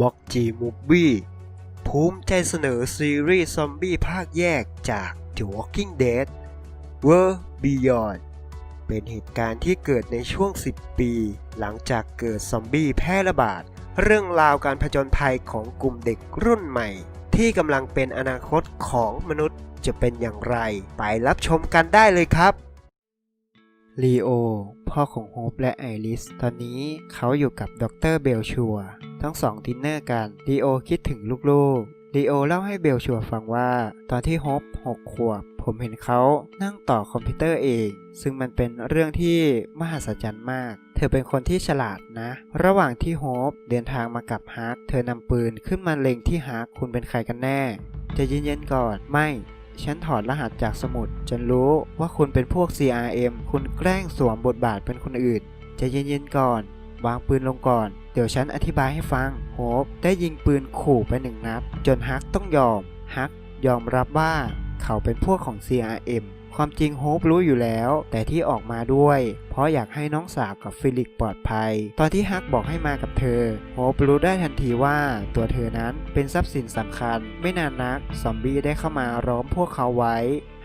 บ็อกจีมูบี้ภูมิใจเสนอซีรีส์ซอมบี้ภาคแยกจาก The Walking Dead World Beyond เป็นเหตุการณ์ที่เกิดในช่วง 10 ปี หลังจากเกิดซอมบี้แพร่ระบาด เรื่องราวการผจญภัยของกลุ่มเด็กรุ่นใหม่ ที่กำลังเป็นอนาคตของมนุษย์จะเป็นอย่างไร ไปรับชมกันได้เลยครับลีโอพ่อของโฮปและไอริส ตอนนี้เขาอยู่กับดรเบลชัว ทั้งสองดินเนอร์กันลีโอคิดถึงลูกๆลีโอเล่าให้เบลชัวร์ฟังว่า ตอนที่โฮปหกขวบ ผมเห็นเขานั่งต่อคอมพิวเตอร์เอง ซึ่งมันเป็นเรื่องที่มหัศจรรย์มาก เธอเป็นคนที่ฉลาดนะ ระหว่างที่โฮปเดินทางมากับฮาร์กเธอนำปืนขึ้นมาเล็งที่ฮาร์กคุณเป็นใครกันแน่ จะเย็นๆก่อนไม่ฉันถอดรหัสจากสมุดจนรู้ว่าคุณเป็นพวก CRM คุณแกล้งสวมบทบาทเป็นคนอื่น จะเย็นๆก่อน วางปืนลงก่อน เดี๋ยวฉันอธิบายให้ฟัง โฮปได้ยิงปืนขู่ไปหนึ่งนัด จนฮักต้องยอม ฮักยอมรับว่าเขาเป็นพวกของ CRM ความจริงโฮปรู้อยู่แล้ว แต่ที่ออกมาด้วย เพราะอยากให้น้องสาวกับฟิลิกปลอดภัย ตอนที่ฮักบอกให้มากับเธอ โฮปรู้ได้ทันทีว่าตัวเธอนั้นเป็นทรัพย์สินสำคัญ ไม่นานนัก ซอมบี้ได้เข้ามาล้อมพวกเขาไว้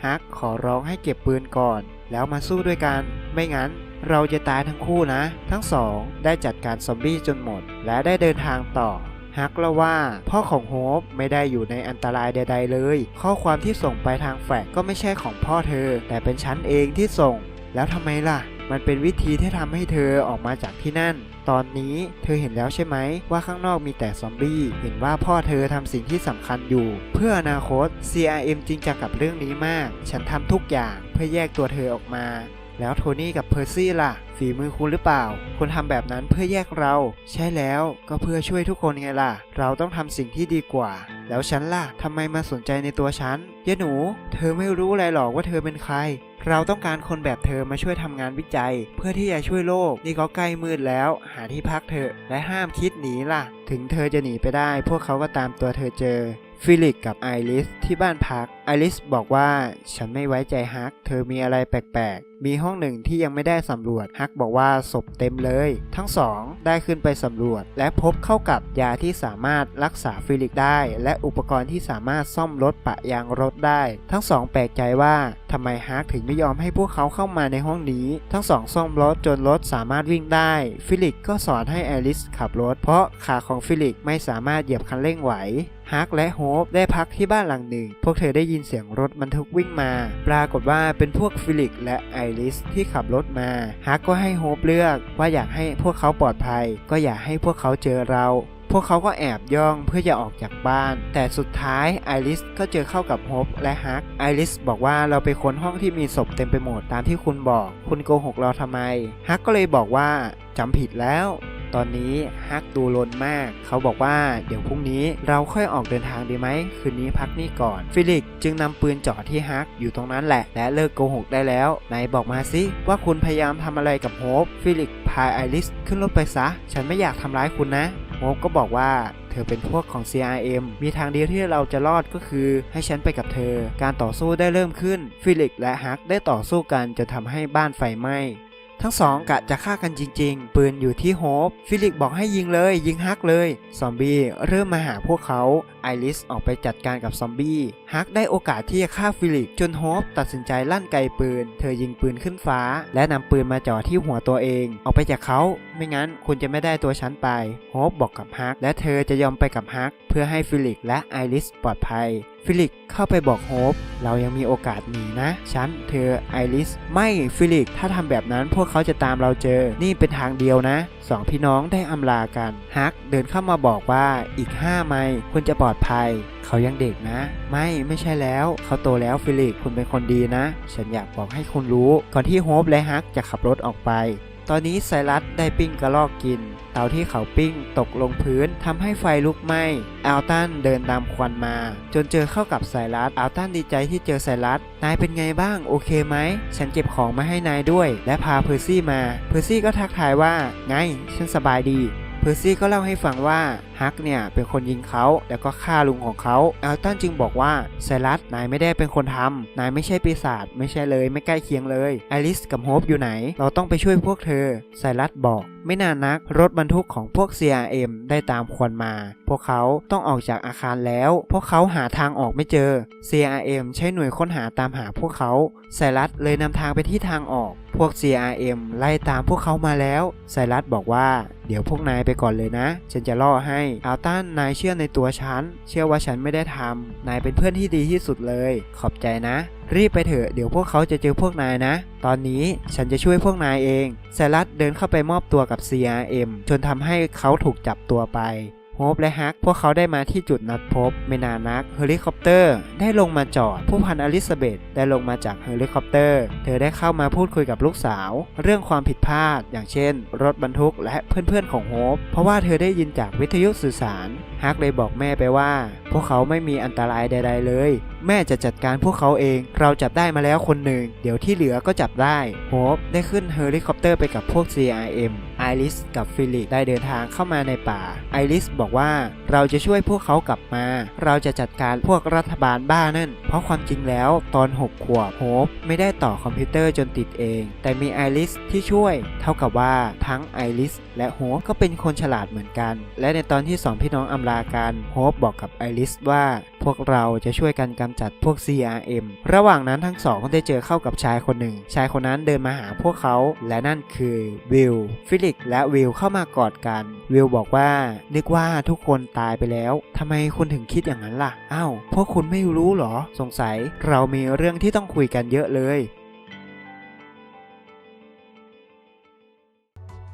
ฮักขอร้องให้เก็บปืนก่อน แล้วมาสู้ด้วยกัน ไม่งั้น เราจะตายทั้งคู่นะ ทั้งสองได้จัดการซอมบี้จนหมด และได้เดินทางต่อฮักเล่าว่า พ่อของโฮปไม่ได้อยู่ในอันตรายใด ๆ เลย ข้อความที่ส่งไปทางแฟกก็ไม่ใช่ของพ่อเธอ แต่เป็นฉันเองที่ส่ง แล้วทำไมล่ะ มันเป็นวิธีที่ทำให้เธอออกมาจากที่นั่น ตอนนี้เธอเห็นแล้วใช่ไหม ว่าข้างนอกมีแต่ซอมบี้ เห็นว่าพ่อเธอทำสิ่งที่สำคัญอยู่ เพื่ออนาคต CRM จริงจังกับเรื่องนี้มาก ฉันทำทุกอย่างเพื่อแยกตัวเธอออกมา แล้วโทนี่กับเพอร์ซี่ล่ะ ฝีมือคุณหรือเปล่า คุณทำแบบนั้นเพื่อแยกเรา ใช่แล้วก็เพื่อช่วยทุกคนไงล่ะ เราต้องทำสิ่งที่ดีกว่า แล้วฉันล่ะทำไมมาสนใจในตัวฉันยะหนู เธอไม่รู้อะไรหรอกว่าเธอเป็นใคร เราต้องการคนแบบเธอมาช่วยทำงานวิจัย เพื่อที่จะช่วยโลก นี่ก็ใกล้มืดแล้ว หาที่พักเถอะและห้ามคิดหนีล่ะ ถึงเธอจะหนีไปได้ พวกเขาก็ตามตัวเธอเจอ ฟิลิกกับไอริสที่บ้านพัก ไอริสบอกว่าฉันไม่ไว้ใจฮัก เธอมีอะไรแปลกๆ มีห้องหนึ่งที่ยังไม่ได้สำรวจ ฮักบอกว่าศพเต็มเลย ทั้งสองได้ขึ้นไปสำรวจ และพบเข้ากับยาที่สามารถรักษาฟิลิกได้ และอุปกรณ์ที่สามารถซ่อมรถปะยางรถได้ ทั้งสองแปลกใจว่าทำไมฮักถึงไม่ยอมให้พวกเขาเข้ามาในห้องนี้ ทั้งสองซ่อมรถจนรถสามารถวิ่งได้ ฟิลิกก็สอนให้ไอริสขับรถ เพราะขาของฟิลิกไม่สามารถเหยียบคันเร่งไหว ฮักและโฮปได้พักที่บ้านหลังหนึ่ง พวกเธอได้ยินเสียงรถบรรทุกวิ่งมา ปรากฏว่าเป็นพวกฟิลิกและไอริสที่ขับรถมาฮักก็ให้โฮปเลือกว่าอยากให้พวกเขาปลอดภัย ก็อยากให้พวกเขาเจอเราพวกเขาก็แอบย่องเพื่อจะออกจากบ้าน แต่สุดท้ายไอริสก็เจอเข้ากับโฮปและฮัก ไอริสบอกว่าเราไปค้นห้องที่มีศพเต็มไปหมดตามที่คุณบอก คุณโกหกเราทำไม ฮักก็เลยบอกว่าจำผิดแล้ว ตอนนี้ฮักดูลนมาก เขาบอกว่าเดี๋ยวพรุ่งนี้เราค่อยออกเดินทางดีไหม คืนนี้พักนี่ก่อน ฟิลิกจึงนำปืนจ่อที่ฮักอยู่ตรงนั้นแหละ และเลิกโกหกได้แล้วไหนบอกมาสิว่าคุณพยายามทำอะไรกับโฮปฟิลิกพาไอริสขึ้นรถไปซะ ฉันไม่อยากทำร้ายคุณนะโฮปก็บอกว่าเธอเป็นพวกของ CRM มีทางเดียวที่เราจะรอดก็คือ ให้ฉันไปกับเธอ การต่อสู้ได้เริ่มขึ้น ฟิลิกและฮักได้ต่อสู้กันจนทำให้บ้านไฟไหม้ ทั้งสองกะจะฆ่ากันจริงๆ ปืนอยู่ที่โฮป ฟิลิกบอกให้ยิงเลย ยิงฮักเลย ซอมบี้เริ่มมาหาพวกเขา ไอริสออกไปจัดการกับซอมบี้ฮักได้โอกาสที่จะฆ่าฟิลิกจนโฮปตัดสินใจลั่นไกปืน เธอยิงปืนขึ้นฟ้า และนำปืนมาจ่อที่หัวตัวเอง ออกไปจากเขา ไม่งั้นคุณจะไม่ได้ตัวฉันไป โฮปบอกกับฮักและเธอจะยอมไปกับฮักเพื่อให้ฟิลิกและไอริสปลอดภัยฟิลิกเข้าไปบอกโฮปเรายังมีโอกาสหนีนะ ฉัน เธอ ไอริส ไม่ ฟิลิก ถ้าทำแบบนั้นพวกเขาจะตามเราเจอ นี่เป็นทางเดียวนะ สองพี่น้องได้อำลากัน ฮักเดินเข้ามาบอกว่าอีก 5 ไมล์คุณจะปลอดภัย เขายังเด็กนะ ไม่ ไม่ใช่แล้ว เขาโตแล้วฟิลิก คุณเป็นคนดีนะ ฉันอยากบอกให้คุณรู้ ก่อนที่โฮปและฮักจะขับรถออกไป ตอนนี้ไซรัสได้ปิ้งกระลอกกิน เตาที่เขาปิ้งตกลงพื้นทำให้ไฟลุกไหม้อัลตันเดินตามควันมา จนเจอเข้ากับไซรัสอัลตันดีใจที่เจอไซรัสนายเป็นไงบ้างโอเคไหม ฉันเก็บของมาให้นายด้วย และพาเพอร์ซี่มา เพอร์ซี่ก็ทักทายว่า ไง ฉันสบายดี เพอร์ซี่ก็เล่าให้ฟังว่าฮักเนี่ยเป็นคนยิงเขาแล้วก็ฆ่าลุงของเขาเอลตันจึงบอกว่าไซรัสนายไม่ได้เป็นคนทำนายไม่ใช่ปีศาจไม่ใช่เลยไม่ใกล้เคียงเลยอริสกับโฮปอยู่ไหน เราต้องไปช่วยพวกเธอไซรัสบอก ไม่นานนักรถบรรทุกของพวก CRM ได้ตามควนมา พวกเขาต้องออกจากอาคารแล้ว พวกเขาหาทางออกไม่เจอ CRM ใช้หน่วยค้นหาตามหาพวกเขาไซรัสเลยนำทางไปที่ทางออก พวก CRM ไล่ตามพวกเขามาแล้ว ไซรัสบอกว่า เดี๋ยวพวกนายไปก่อนเลยนะ ฉันจะล่อให้ อัลตันนายเชื่อในตัวฉัน เชื่อว่าฉันไม่ได้ทำ นายเป็นเพื่อนที่ดีที่สุดเลย ขอบใจนะ รีบไปเถอะ เดี๋ยวพวกเขาจะเจอพวกนายนะ ตอนนี้ฉันจะช่วยพวกนายเอง ไซรัสเดินเข้าไปมอบตัวกับ CRM จนทำให้เขาถูกจับตัวไป ฮปและฮักพวกเขาได้มาที่จุดนัดพบ ไม่นานนักเฮลิคอปเตอร์ได้ลงมาจอด ผู้พันอลิซาเบธได้ลงมาจากเฮลิคอปเตอร์ เธอได้เข้ามาพูดคุยกับลูกสาว เรื่องความผิดพลาด อย่างเช่น รถบรรทุกและเพื่อนๆของโฮปเพราะว่าเธอได้ยินจากวิทยุสื่อสารฮักเลยบอกแม่ไปว่า พวกเขาไม่มีอันตรายใด ๆ เลย แม่จะจัดการพวกเขาเอง เราจับได้มาแล้วคนหนึ่ง เดี๋ยวที่เหลือก็จับได้ โฮปได้ขึ้นเฮลิคอปเตอร์ไปกับพวก CRM ริสกับฟิลิปได้เดินทางเข้ามาในป่า ไอริสบอกว่าเราจะช่วยพวกเขากลับมา เราจะจัดการพวกรัฐบาลบ้านั่น เพราะความจริงแล้วตอน 6 ขวบโฮปไม่ได้ต่อคอมพิวเตอร์จนติดเอง แต่มีไอริสที่ช่วย เท่ากับว่าทั้งไอริสและโฮปก็เป็นคนฉลาดเหมือนกัน และในตอนที่สองพี่น้องอำลากันโฮปบอกกับไอริสว่าพวกเราจะช่วยกันกำจัดพวก CRM ระหว่างนั้นทั้งสองก็ได้เจอเข้ากับชายคนหนึ่ง ชายคนนั้นเดินมาหาพวกเขา และนั่นคือวิลฟิลิกและวิลเข้ามากอดกัน วิลบอกว่า นึกว่าทุกคนตายไปแล้วทำไมคุณถึงคิดอย่างนั้นล่ะอ้าวพวกคุณไม่รู้หรอ สงสัยเรามีเรื่องที่ต้องคุยกันเยอะเลย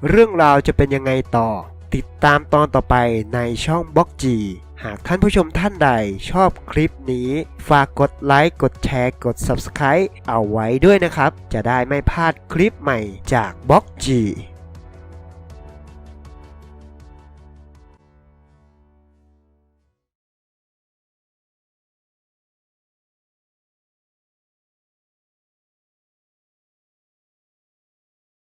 เรื่องราวจะเป็นยังไงต่อ ติดตามตอนต่อไปในช่องบล็อกจีหากท่านผู้ชมท่านใดชอบคลิปนี้ ฝากกดไลค์ กดแชร์ กด Subscribe เอาไว้ด้วยนะครับ จะได้ไม่พลาดคลิปใหม่จากบล็อกจี